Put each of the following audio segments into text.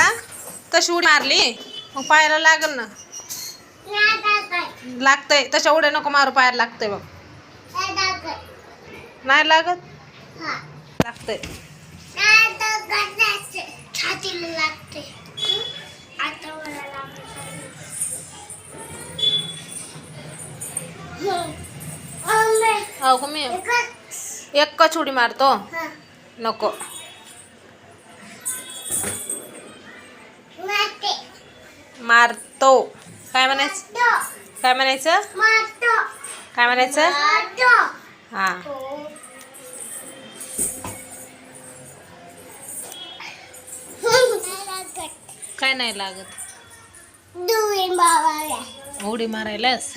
आता तशी उडी मारली? मग पायाला लागल ना. लागतंय. तशा उड्या नको मारू पायाला लागतंय बघ. नाही लागत? लागतंय. हो का मी? एक कच उडी मारतो? नको. मारतो. काय म्हणायचं? काय म्हणायचं? काय म्हणायचं? हा. काय नाही लागत? उडी मारायलास?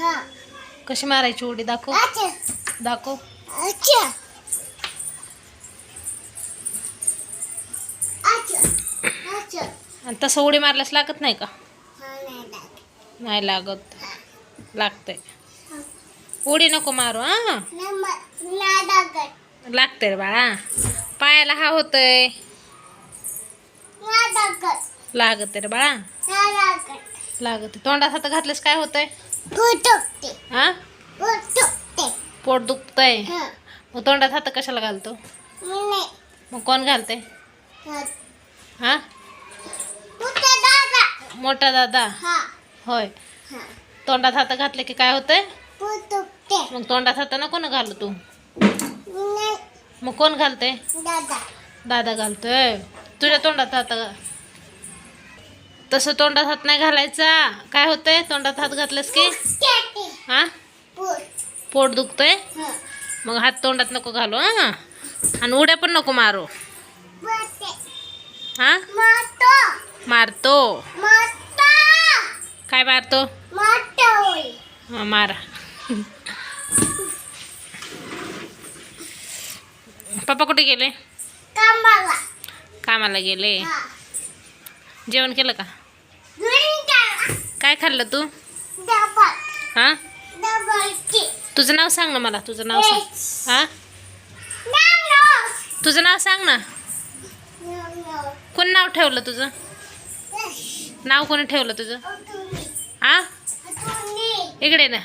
कशी मारायची उडी? दाखव. दाखव. आणि तसं उडी मारल्यास लागत नाही का? नाही लागत. लागतंय. उडी नको मारू हा? लागतंय रे बाळा. पायाला हा होतंय. लागत रे बाळा. लागत तोंडात हात घातल्यास काय होतंय? हा? पोट दुखतंय. मग तोंडात हात कशाला घालतो? मग कोण घालते हा. मोठा दादा. होय. तोंडात हात घातले की काय होतंय? मग तोंडात हात नको ना घालू तू? मग कोण घालते दादा. घालतोय. तुझ्या तोंडात हात तसं तोंडात हात नाही घालायचा. काय होतंय? तोंडात हात घातलेस की? हा? पोट दुखतंय? मग हात तोंडात नको घालू हा? आणि उड्या पण नको मारू. हा? मारतो. काय मारतो? हा मारा. पप्पा कुठे गेले? कामाला. गेले. जेवण केलं का? काय खाल्लं तू? हा? तुझं नाव सांग ना मला तुझं नाव सांग. हा? तुझं नाव सांग ना. कोण नाव ठेवलं तुझं? नाव कोणी ठेवलं तुझं? हा इकडे ना.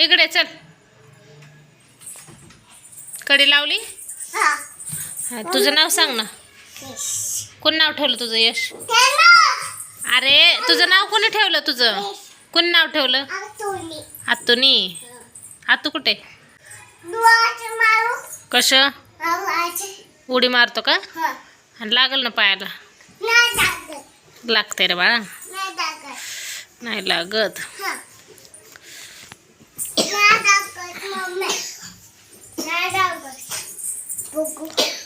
इकडे चल. कडी लावली? हा. तुझं नाव सांग ना. कोण नाव ठेवलं तुझं यश? अरे तुझं नाव कोणी ठेवलं तुझं? कोण नाव ठेवलं? आत्तुनी आत्तू कुठे? कसं उडी मारतो का? आणि लागल ना पायाला? लागते. रे बाळा. नाही लागत.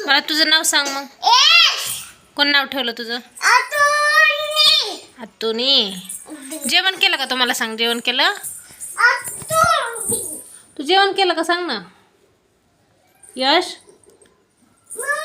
मला तुझं नाव सांग मग. कोण नाव ठेवलं तुझं? आत्तुनी जेवण केलं का तुम्हाला सांग जेवण केलं? तू जेवण केलं का सांग ना? यश? Mom!